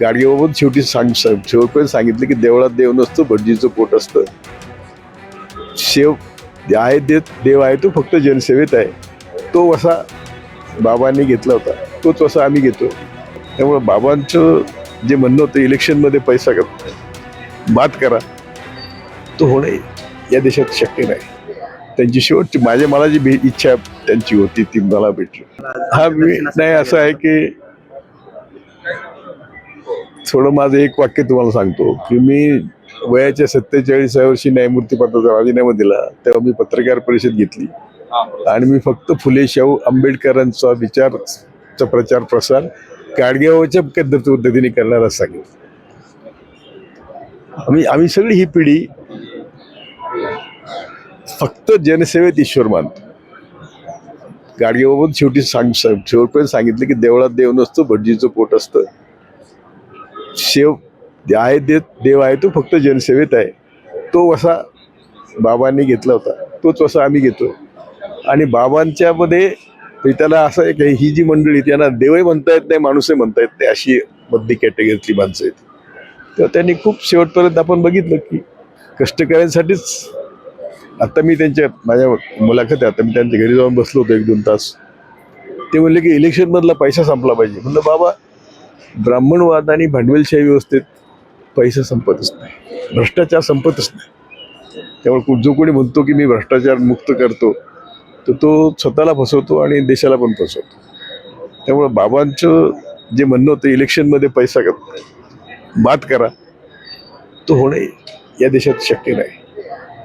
गाडगेबाबत शेवटी सांग शेवटपर्यंत सांगितलं की देवळात देव नसतो भटजीचं पोट असतं. शेव आहे देत देव आहे तो फक्त जनसेवेत आहे. तो वसा बाबांनी घेतला होता. तोच वसा आम्ही घेतो. त्यामुळं बाबांचं जे म्हणणं होतं इलेक्शनमध्ये पैसा कर बात करा. तो होणे या देशात शक्य नाही. त्यांची शेवटची माझ्या मला जी भे- इच्छा त्यांची होती ती मला भेटली. हा मी नाही असं आहे की थोडं माझं एक वाक्य तुम्हाला सांगतो की मी वयाच्या सत्तेचाळीसाव्या वर्षी न्यायमूर्ती पदाचा राजीनामा दिला तेव्हा मी पत्रकार परिषद घेतली. आणि मी फक्त फुले शाहू आंबेडकरांचा विचारचा प्रचार प्रसार गाडगेबाबाच्या पद्धत पद्धतीने करणार असं सांगितलं. आम्ही आम्ही सगळी ही पिढी फक्त जनसेवेत ईश्वर मानतो. गाडगेबाबत शेवटी सांग शेवटपर्यंत सांगितलं की देवळात देव नसतो भटजीचं पोट असतं. शेव आहे देत देव आहे तो फक्त जनसेवेत आहे. तो वसा बाबांनी घेतला होता. तोच वसा आम्ही घेतो आणि बाबांच्यामध्ये त्याला असं आहे की ही जी मंडळी त्यांना देवही म्हणता येत नाही माणूसही म्हणता येत नाही अशी मधली कॅटेगरीतली माणसं आहेत. तेव्हा त्यांनी खूप शेवटपर्यंत आपण बघितलं की कष्टकऱ्यांसाठीच आता मी त्यांच्या माझ्या मुलाखत आता मी त्यांच्या घरी जाऊन बसलो होतो एक दोन तास. ते म्हणले की इलेक्शनमधला पैसा संपला पाहिजे. म्हणलं बाबा ब्राह्मणवाद आणि भांडवलशाही व्यवस्थेत पैसा संपतच नाही. भ्रष्टाचार संपतच नाही. त्यामुळे जो कोणी म्हणतो की मी भ्रष्टाचार मुक्त करतो तर तो स्वतःला फसवतो आणि देशाला पण फसवतो. त्यामुळं बाबांचं जे म्हणणं होतं इलेक्शनमध्ये पैसा कर बात करा तो होणे या देशात शक्य नाही.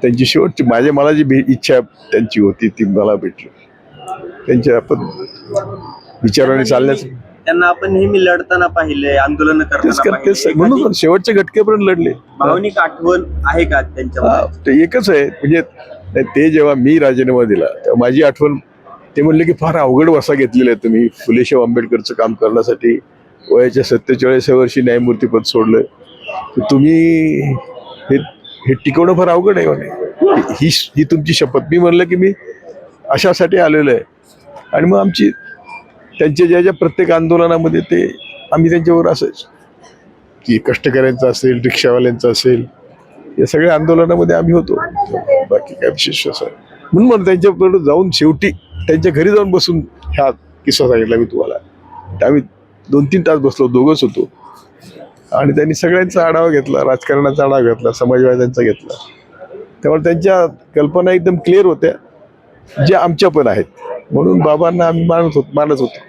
त्यांची शेवटची माझ्या मला जी इच्छा त्यांची होती ती मला भेटली. त्यांच्या आपण विचाराने चालण्याचं त्यांना आपण नेहमी लढताना पाहिले आंदोलन तेच करताना कर- तेच. म्हणून एखादी शेवटच्या घटकेपर्यंत लढले. भावनिक आठवण आहे का त्यांच्या हा, ते एकच आहे. म्हणजे ते जेव्हा मी राजीनामा दिला तेव्हा माझी आठवण ते म्हणले की फार अवघड वसा घेतलेला आहे तुम्ही. फुलेशाह आंबेडकरचं काम करण्यासाठी वयाच्या सत्तेचाळीसाव्या वर्षी न्यायमूर्तीपद सोडलं. तर तुम्ही हे हे टिकवणं फार अवघड आहे म्हणे. ही ही तुमची शपथ. मी म्हणलं की मी अशासाठी आलेलो आहे. आणि मग आमची त्यांच्या ज्या ज्या प्रत्येक आंदोलनामध्ये ते आम्ही त्यांच्यावर असायचो की कष्टकऱ्यांचं असेल रिक्षावाल्यांचं असेल या सगळ्या आंदोलनामध्ये आम्ही होतो. बाकी काय विशेष असं. म्हणून मला त्यांच्याकडे जाऊन शेवटी त्यांच्या घरी जाऊन बसून ह्या किस्सा सांगितला मी तुम्हाला. आम्ही दोन तीन तास बसलो दोघंच होतो. आणि त्यांनी सगळ्यांचा आढावा घेतला राजकारणाचा आढावा घेतला समाजवाद्यांचा घेतला. त्यामुळे त्यांच्या कल्पना एकदम क्लिअर होत्या. ज्या आमच्या पण आहेत. म्हणून बाबांना आम्ही मानत होतो मानत होतो.